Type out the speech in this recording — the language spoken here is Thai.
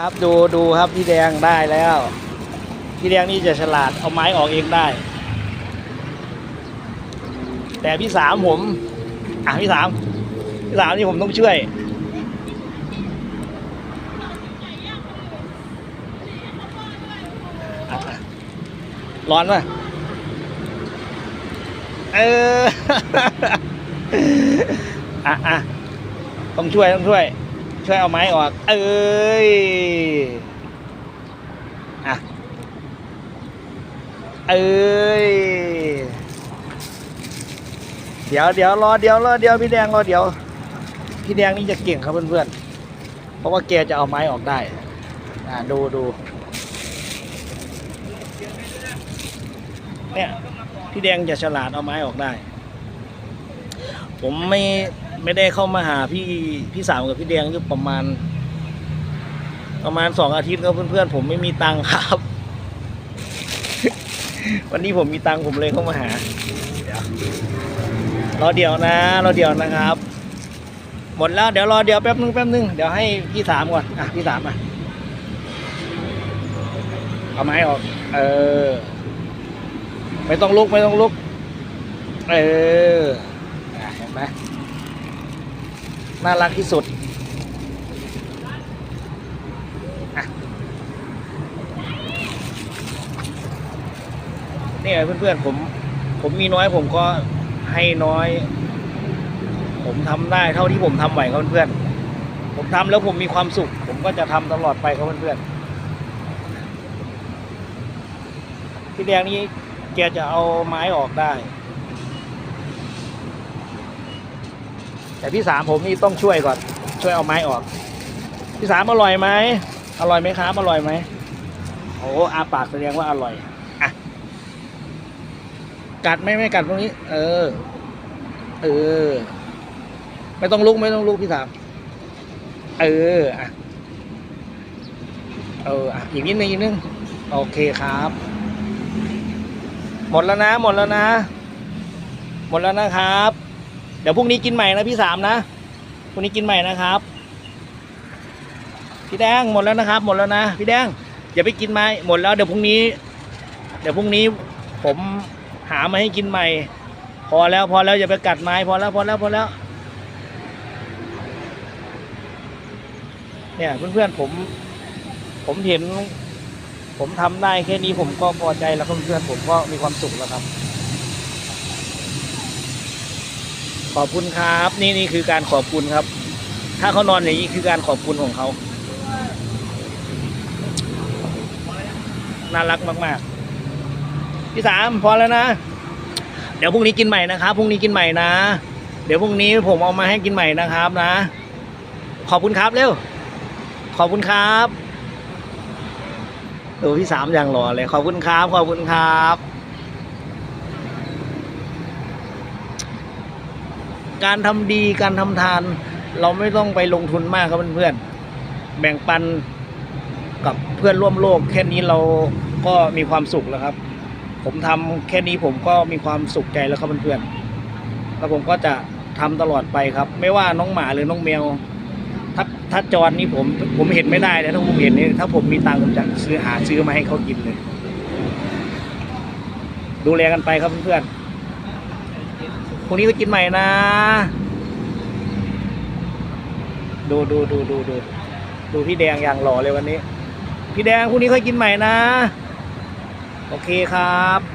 ครับดูดูครับพี่แดงได้แล้ว พี่แดงนี่จะฉลาดเอาไม้ออกเองได้ แต่พี่สามผมอะพี่สามพี่สามนี่ผมต้องช่วย ร้อนป่ะเอออะอะต้องช่วยต้องช่วย ช่วยเอาไม้ออก เอ้ยอะเอ้ยเดี๋ยวเดี๋ยวรอเดี๋ยวรอเดี๋ยวพี่แดงรอเดี๋ยวพี่แดงนี่จะเก่งครับเพื่อนๆเพราะว่าแกจะเอาไม้ออกได้อ่าดูดูเนี่ยพี่แดงจะฉลาดเอาไม้ออกได้ ผมไม่ ไม่ได้เข้ามาหาพี่พี่สาวกับพี่แดงอยู่ประมาณ ประมาณสองอาทิตย์ครับเพื่อนๆผมไม่มีตังค์ครับ วันนี้ผมมีตังค์ผมเลยเข้ามาหาเดี๋ยวรอเดี๋ยวนะรอเดี๋ยวนะครับ หมดแล้วเดี๋ยวรอเดี๋ยวแป๊บนึงแป๊บนึงเดี๋ยวให้พี่สามก่อนอะพี่สามอะเอาไม้ออก เออ ไม่ต้องลุกไม่ต้องลุก เออเห็นไหม น่ารักที่สุดอะนี่ไงเพื่อนๆผมผมมีน้อยผมก็ให้น้อย ผมทำได้เท่าที่ผมทำไหวครับเพื่อนๆผมทำแล้วผมมีความสุข ผมก็จะทำตลอดไปครับเพื่อนๆพี่แดงนี่แกจะเอาไม้ออกได้ แต่พี่สามผมนี่ต้องช่วยก่อน ช่วยเอาไม้ออก พี่สามอร่อยไหมอร่อยไหมครับอร่อยไหมโอ้อาปากแสดงว่าอร่อยอะกัดไหมไม่กัดตรงนี้ เออ เออ ไม่ต้องลุกไม่ต้องลุกพี่สามเอออะเอออะอีกนิดนึงอีกนิดนึงโอเคครับ หมดแล้วนะ หมดแล้วนะ หมดแล้วนะครับ เดี๋ยวพรุ่งนี้กินใหม่นะพี่สามนะพรุ่งนี้กินใหม่นะครับ พี่แดงหมดแล้วนะครับ หมดแล้วนะ พี่แดงอย่าไปกินไม้หมดแล้วเดี๋ยวพรุ่งนี้ เดี๋ยวพรุ่งนี้ผมหามาให้กินใหม่ พอแล้วพอแล้วอย่าไปกัดไม้พอแล้วพอแล้วพอแล้ว เนี่ยเพื่อนๆผม ผมเห็น ผมทำได้แค่นี้ผมก็พอใจแล้วเพื่อนๆผมก็มีความสุขแล้วครับ ขอบคุณครับ นี่นี่คือการขอบคุณครับ ถ้าเขานอนอย่างนี้คือการขอบคุณของเขา น่ารักมากๆพี่สามพอแล้วนะ เดี๋ยวพรุ่งนี้กินใหม่นะครับพรุ่งนี้กินใหม่นะ เดี๋ยวพรุ่งนี้ผมเอามาให้กินใหม่นะครับนะ ขอบคุณครับเร็ว ขอบคุณครับดูพี่สามอย่างหล่อเลยขอบคุณครับ ขอบคุณครับ การทำดีการทำทาน เราไม่ต้องไปลงทุนมากครับเพื่อนๆแบ่งปันกับเพื่อนร่วมโลก แค่นี้เราก็มีความสุขแล้วครับ ผมทำแค่นี้ผมก็มีความสุขใจแล้วครับเพื่อนๆแล้วผมก็จะทำตลอดไปครับ ไม่ว่าน้องหมาหรือน้องแมวถ้าถ้าจรนี่ผมผมเห็นไม่ได้นะถ้าผมเห็นนี่ถ้าผมมีตังค์ผมจะซื้อหาซื้อมาให้เขากินเลย ดูแลกันไปครับเพื่อนๆ พรุ่งนี้ก็กินใหม่นะ ดูดูดูดูดูดูพี่แดงอย่างหล่อเลยวันนี้ พี่แดงพรุ่งนี้ค่อยกินใหม่นะ โอเคครับ